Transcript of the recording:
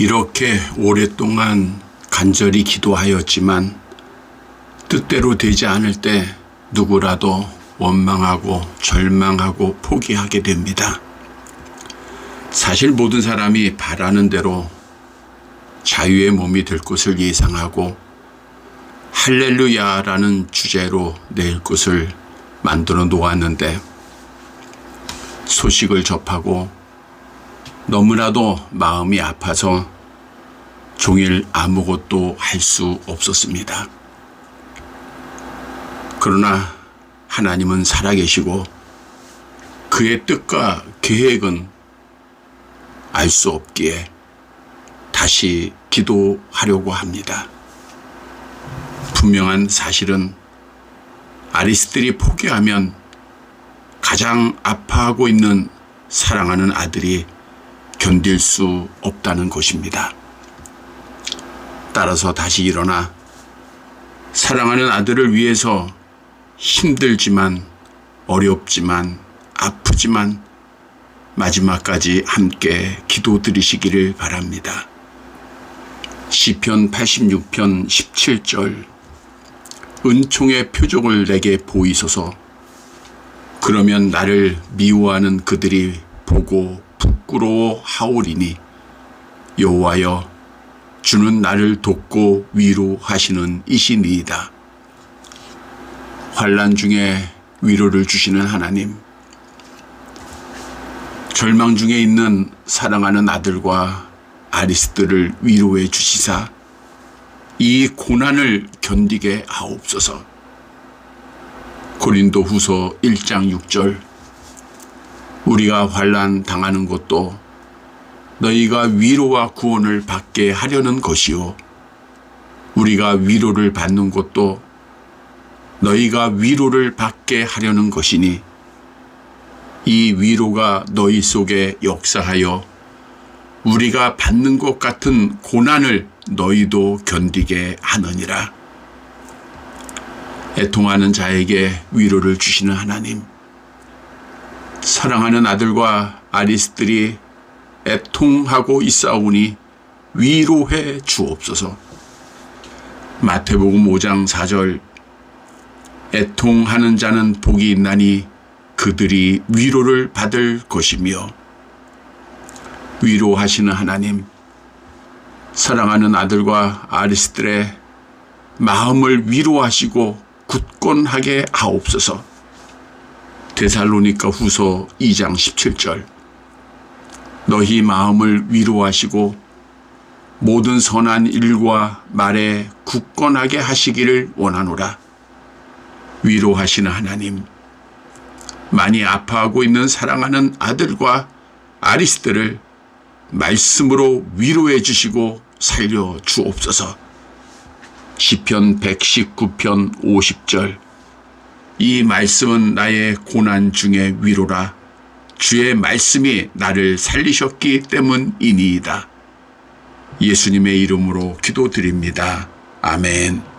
이렇게 오랫동안 간절히 기도하였지만 뜻대로 되지 않을 때 누구라도 원망하고 절망하고 포기하게 됩니다. 사실 모든 사람이 바라는 대로 자유의 몸이 될 것을 예상하고 할렐루야라는 주제로 낼 것을 만들어 놓았는데 소식을 접하고 너무나도 마음이 아파서 종일 아무것도 할 수 없었습니다. 그러나 하나님은 살아계시고 그의 뜻과 계획은 알 수 없기에 다시 기도하려고 합니다. 분명한 사실은 아리스들이 포기하면 가장 아파하고 있는 사랑하는 아들이 견딜 수 없다는 것입니다. 따라서 다시 일어나 사랑하는 아들을 위해서 힘들지만 어렵지만 아프지만 마지막까지 함께 기도 드리시기를 바랍니다. 시편 86편 17절 은총의 표적을 내게 보이소서 그러면 나를 미워하는 그들이 보고 부끄러워 하오리니 여호와여 주는 나를 돕고 위로하시는 이시니이다. 환란 중에 위로를 주시는 하나님. 절망 중에 있는 사랑하는 아들과 아리스들을 위로해 주시사 이 고난을 견디게 하옵소서. 고린도 후서 1장 6절 우리가 환란 당하는 것도 너희가 위로와 구원을 받게 하려는 것이요 우리가 위로를 받는 것도 너희가 위로를 받게 하려는 것이니 이 위로가 너희 속에 역사하여 우리가 받는 것 같은 고난을 너희도 견디게 하느니라. 애통하는 자에게 위로를 주시는 하나님. 사랑하는 아들과 아리스들이 애통하고 있사오니 위로해 주옵소서. 마태복음 5장 4절 애통하는 자는 복이 있나니 그들이 위로를 받을 것이며 위로하시는 하나님 사랑하는 아들과 아리스들의 마음을 위로하시고 굳건하게 하옵소서. 데살로니가 후서 2장 17절 너희 마음을 위로하시고 모든 선한 일과 말에 굳건하게 하시기를 원하노라. 위로하시는 하나님, 많이 아파하고 있는 사랑하는 아들과 아리스들을 말씀으로 위로해 주시고 살려 주옵소서. 시편 119편 50절 이 말씀은 나의 고난 중의 위로라. 주의 말씀이 나를 살리셨기 때문이니이다. 예수님의 이름으로 기도드립니다. 아멘.